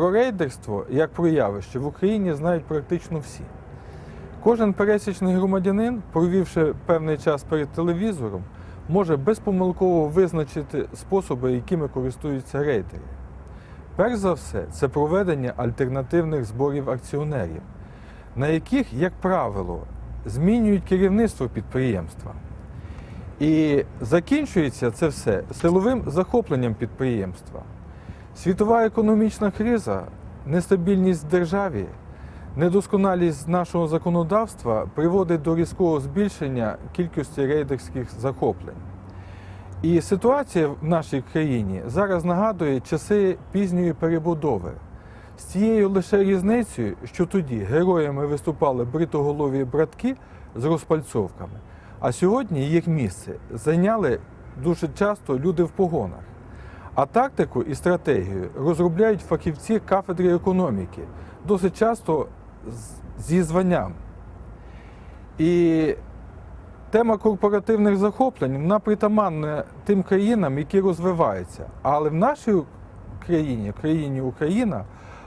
Про рейдерство як про явище в Україні знають практично всі. Кожен пересічний громадянин, провівши певний час перед телевізором, може безпомилково визначити способи, якими користуються рейдери. Перш за все, це проведення альтернативних зборів акціонерів, на яких, як правило, змінюють керівництво підприємства. І закінчується це все силовим захопленням підприємства. Світова економічна криза, нестабільність в державі, недосконалість нашого законодавства приводить до різкого збільшення кількості рейдерських захоплень. І ситуація в нашій країні зараз нагадує часи пізньої перебудови. З цією лише різницею, що тоді героями виступали бритоголові братки з розпальцовками, а сьогодні їх місце зайняли дуже часто люди в погонах. А тактику і стратегію розробляють фахівці кафедри економіки, досить часто зі званням. І тема корпоративних захоплень вона притаманна тим країнам, які розвиваються. Але в нашій країні, країні Україна,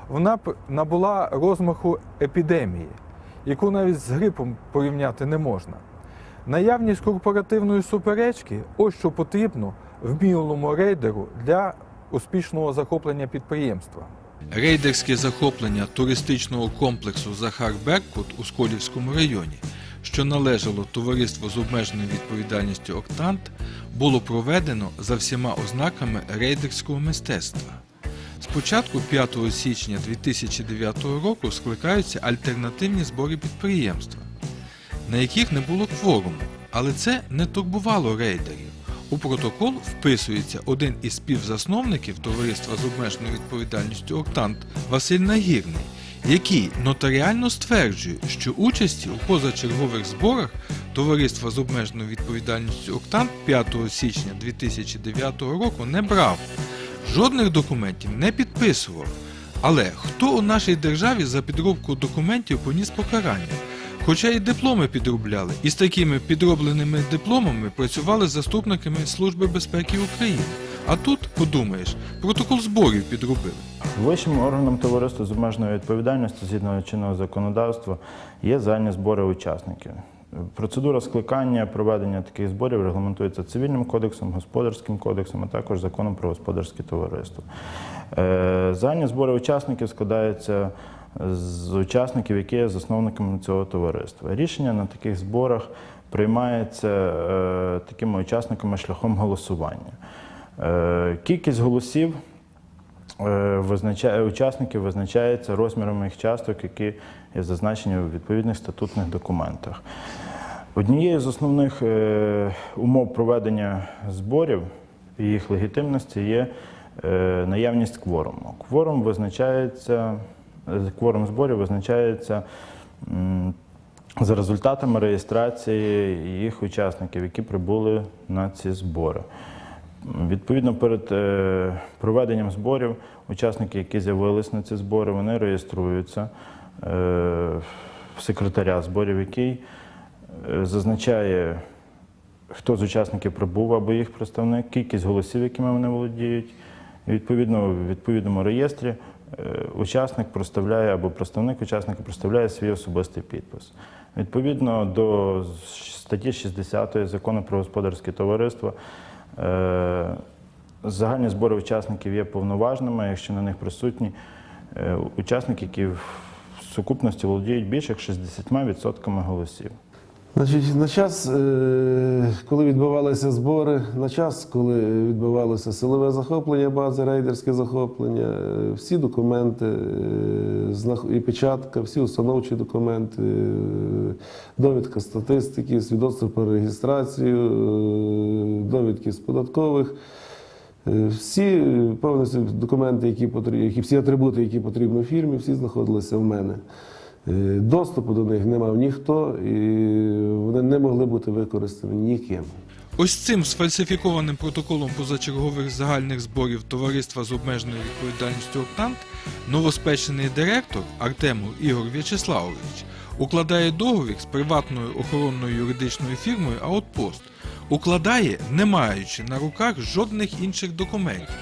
вона набула розмаху епідемії, яку навіть з грипом порівняти не можна. Наявність корпоративної суперечки ось що потрібно вмілому рейдеру для успішного захоплення підприємства. Рейдерське захоплення туристичного комплексу Захар Беркут у Сколівському районі, що належало товариству з обмеженою відповідальністю Октант, було проведено за всіма ознаками рейдерського мистецтва. З початку 5 січня 2009 року скликаються альтернативні збори підприємства, на яких не було кворуму, але це не турбувало рейдерів. У протокол вписується один із співзасновників товариства з обмеженою відповідальністю Октант Василь Нагірний, який нотаріально стверджує, що участі у позачергових зборах товариства з обмеженою відповідальністю Октант 5 січня 2009 року не брав, жодних документів не підписував. Але хто у нашій державі за підробку документів поніс покарання? Хоча і дипломи підробляли, і з такими підробленими дипломами працювали заступниками Служби безпеки України. А тут, подумаєш, протокол зборів підробили. Вищим органом товариства з обмеженою відповідальністю згідно чинного законодавства є загальні збори учасників. Процедура скликання проведення таких зборів регламентується цивільним кодексом, господарським кодексом, а також законом про господарське товариство. Е, Загальні збори учасників складаються з учасників, які є засновниками цього товариства. Рішення на таких зборах приймається е, такими учасниками шляхом голосування. Е, Кількість голосів е, визначає, учасників визначається розміром їх часток, які є зазначені у відповідних статутних документах. Однією з основних е, умов проведення зборів і їх легітимності є е, наявність кворуму. Кворум визначається, кворум зборів визначається за результатами реєстрації їх учасників, які прибули на ці збори. Відповідно, перед е, проведенням зборів учасники, які з'явились на ці збори, вони реєструються е, в секретаря зборів, який е, зазначає, хто з учасників прибув або їх представник, кількість голосів, якими вони володіють. Відповідно, в відповідному реєстрі учасник проставляє або представник учасника проставляє свій особистий підпис. Відповідно до статті 60 закону про господарське товариство, е, загальні збори учасників є повноважними, якщо на них присутні е, учасники, які в сукупності володіють більше як 60% голосів. Значить, на час, е, коли відбувалися збори, на час, коли відбувалося силове захоплення бази, рейдерське захоплення, е, всі документи е, і печатка, всі установчі документи, довідка статистики, свідоцтво про реєстрацію, довідки з податкових. Всі повністю документи, які потрібні, всі атрибути, які потрібні фірмі, всі знаходилися в мене. Е, Доступу до них не мав ніхто, і вони не могли бути використані ніким. Ось цим сфальсифікованим протоколом позачергових загальних зборів товариства з обмеженою відповідальністю Октант новоспечений директор Артемов Ігор В'ячеславович укладає договір з приватною охоронною юридичною фірмою Аутпост. Укладає, не маючи на руках жодних інших документів.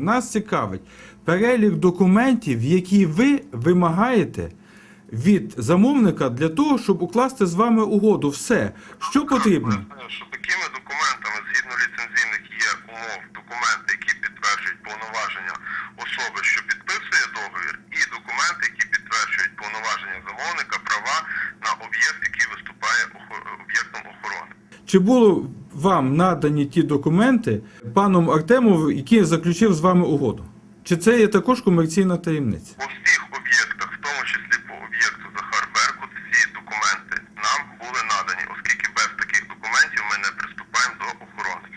Нас цікавить перелік документів, які ви вимагаєте від замовника для того, щоб укласти з вами угоду. Все, що потрібно. Що такими документами, згідно ліцензійних є умов, документи, які підтверджують повноваження особи, що підписує договір, і документи, які підтверджують повноваження замовника, права на об'єкт, який виступає об'єктом охорони. Чи було вам надані ті документи паном Артемовим, який заключив з вами угоду? Чи це є також комерційна таємниця? По всіх об'єктах, в тому числі по об'єкту Захар Беркут, ці документи нам були надані, оскільки без таких документів ми не приступаємо до охорони.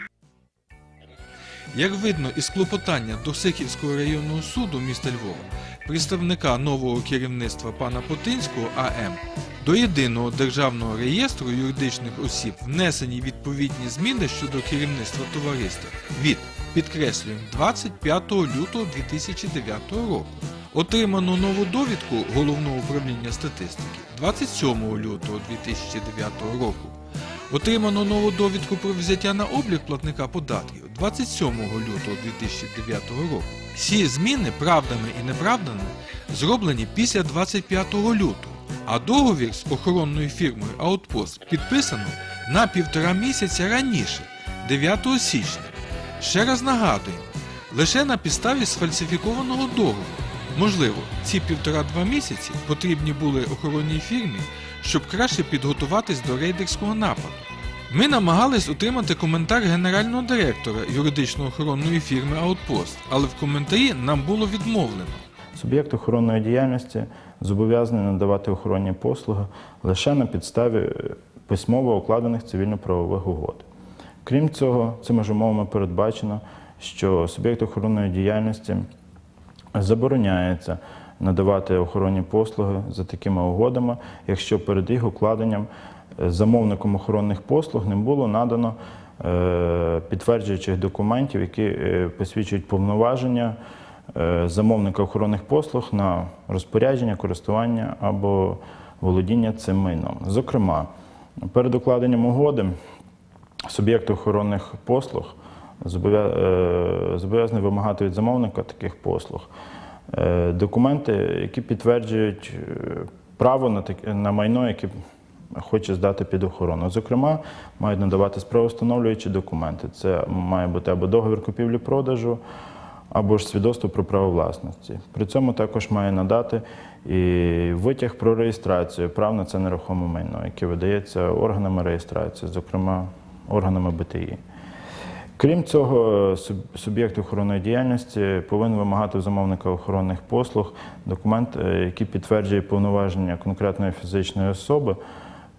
Як видно із клопотання до Сихівського районного суду міста Львова, представника нового керівництва пана Потинського АМ, до єдиного державного реєстру юридичних осіб внесені відповідні зміни щодо керівництва товариства від, підкреслюємо, 25 лютого 2009 року. Отримано нову довідку Головного управління статистики 27 лютого 2009 року. Отримано нову довідку про взяття на облік платника податків 27 лютого 2009 року. Всі зміни правдами і неправдами зроблені після 25 лютого, а договір з охоронною фірмою Outpost підписано на півтора місяця раніше, 9 січня. Ще раз нагадуємо, лише на підставі сфальсифікованого договору. Можливо, ці півтора-два місяці потрібні були охоронній фірмі, щоб краще підготуватись до рейдерського нападу. Ми намагались отримати коментар генерального директора юридично-охоронної фірми Outpost, але в коментарі нам було відмовлено. Суб'єкт охоронної діяльності зобов'язаний надавати охоронні послуги лише на підставі е, письмово укладених цивільно-правових угод. Крім цього, цими ж умовами передбачено, що суб'єкт охоронної діяльності забороняється надавати охоронні послуги за такими угодами, якщо перед їх укладенням е, замовником охоронних послуг не було надано е, підтверджуючих документів, які посвідчують повноваження замовника охоронних послуг на розпорядження, користування або володіння цим майном. Зокрема, перед укладенням угоди суб'єкт охоронних послуг е, зобов'язаний вимагати від замовника таких послуг е, документи, які підтверджують е, право на, таке- на майно, яке хоче здати під охорону. Зокрема, мають надавати правовстановлюючі документи. Це має бути або договір купівлі-продажу, або ж свідоцтво про право власності. При цьому також має надати і витяг про реєстрацію прав на це нерухоме майно, яке видається органами реєстрації, зокрема органами БТІ. Крім цього, суб'єкт охоронної діяльності повинен вимагати замовника охоронних послуг документ, е, який підтверджує повноваження конкретної фізичної особи,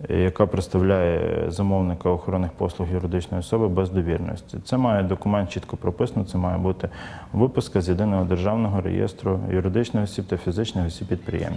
яка представляє замовника охоронних послуг юридичної особи без довірності. Це має документ чітко прописано, це має бути виписка з єдиного державного реєстру юридичних осіб та фізичних осіб підприємців.